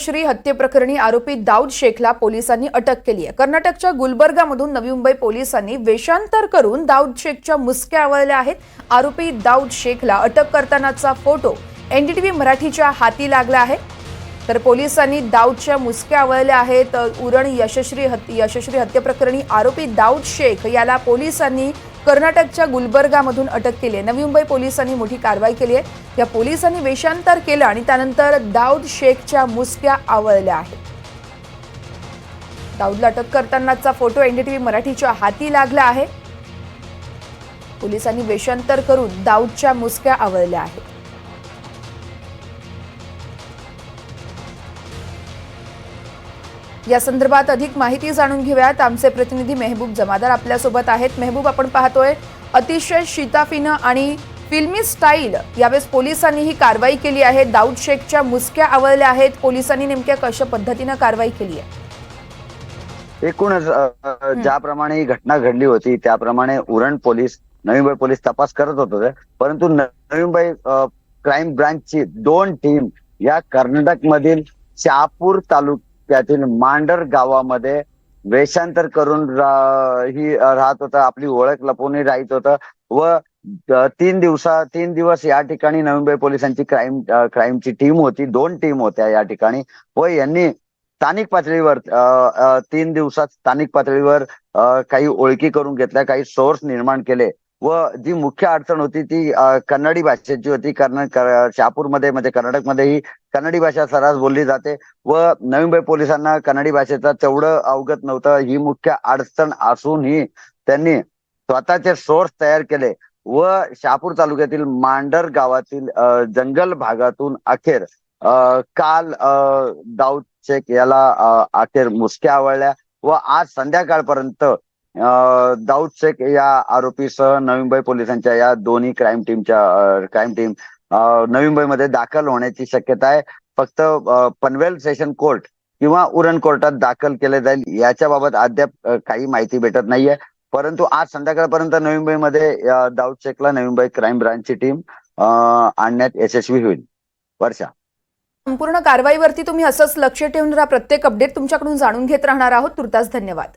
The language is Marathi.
श्री हत्येप्रकरणी आरोपी दाऊद शेखला पोलिसांनी अटक केली आहे. कर्नाटकच्या गुलबर्गामधून नवी मुंबई पोलिसांनी वेषांतर करून दाऊद शेखच्या मुसक्या आवळल्या आहेत. आरोपी दाऊद शेखला अटक करतानाचा फोटो एनडीटीव्ही मराठीच्या हाती लागला आहे. तर पोलिसांनी दाऊदच्या मुसक्या आवळल्या आहेत. उरण यशस्वी हत्ती यशस्वी हत्येप्रकरणी आरोपी दाऊद शेख याला पोलिसांनी कर्नाटकच्या गुलबर्गामधून अटक केली आहे. नवी मुंबई पोलिसांनी मोठी कारवाई केली आहे. या पोलिसांनी वेषांतर केलं आणि त्यानंतर दाऊद शेखच्या मुसक्या आवळल्या आहेत. दाऊदला अटक करतानाचा फोटो एनडीटीव्ही मराठीच्या हाती लागला आहे. पोलिसांनी वेषांतर करून दाऊदच्या मुसक्या आवळल्या आहेत. या संदर्भात अधिक माहिती जाणून घेऊयात. आमचे प्रतिनिधी मेहबूब जमादार आपल्यासोबत आहेत. मेहबूब आपण पाहतोय अतिशय शिताफीनं आणि फिल्मी स्टाईल यावेळेस पोलिसांनी ही कारवाई केली आहे. दाऊद शेखच्या मुसक्या आवळल्या आहेत. पोलिसांनी नेमक्या कशा पद्धतीनं कारवाई केली आहे? एकूणच ज्याप्रमाणे ही घटना घडली होती त्याप्रमाणे उरण पोलीस नवी मुंबई पोलीस तपास करत होते परंतु नवी मुंबई क्राईम ब्रांचची दोन टीम या कर्नाटक मधील शहापूर तालुक्यातील मांडर गावामध्ये वेषांतर करून रा- ही राहत होतं आपली ओळख लपवूनही राहत होतं. व तीन दिवसा तीन दिवस या ठिकाणी नवी मुंबई पोलिसांची क्राईम क्राईमची टीम होती दोन टीम होत्या या ठिकाणी. व यांनी स्थानिक पातळीवर तीन दिवसात स्थानिक पातळीवर काही ओळखी करून घेतल्या काही सोर्स निर्माण केले. व जी मुख्य अडचण होती ती कन्नडी भाषेची होती. कारण शहापूरमध्ये म्हणजे कर्नाटकमध्ये ही कन्नडी भाषा सर्रास बोलली जाते व नवी मुंबई पोलिसांना कन्नडी भाषेचा तेवढं अवगत नव्हतं. ही मुख्य अडचण असूनही त्यांनी स्वतःचे सोर्स तयार केले व शहापूर तालुक्यातील मांडर गावातील जंगल भागातून अखेर काल अ, दाऊद शेख याला अखेर मुसक्या आवळल्या व आज संध्याकाळपर्यंत दाऊद शेख या आरोपीसह नवी मुंबई पोलिसांच्या या दोन्ही क्राईम टीमच्या क्राईम टीम नवी मुंबईमध्ये दाखल होण्याची शक्यता आहे. फक्त पनवेल सेशन कोर्ट किंवा उरण कोर्टात दाखल केले जाईल याच्या बाबत अद्याप काही माहिती भेटत नाहीये. परंतु आज संध्याकाळपर्यंत नवी मुंबईमध्ये दाऊद शेखला नवी मुंबई क्राईम ब्रांचची टीम आणण्यात यशस्वी होईल. वर्षा. संपूर्ण कारवाईवरती तुम्ही असंच लक्ष ठेवून राहा. प्रत्येक अपडेट तुमच्याकडून जाणून घेत राहणार आहोत. तुर्तास धन्यवाद.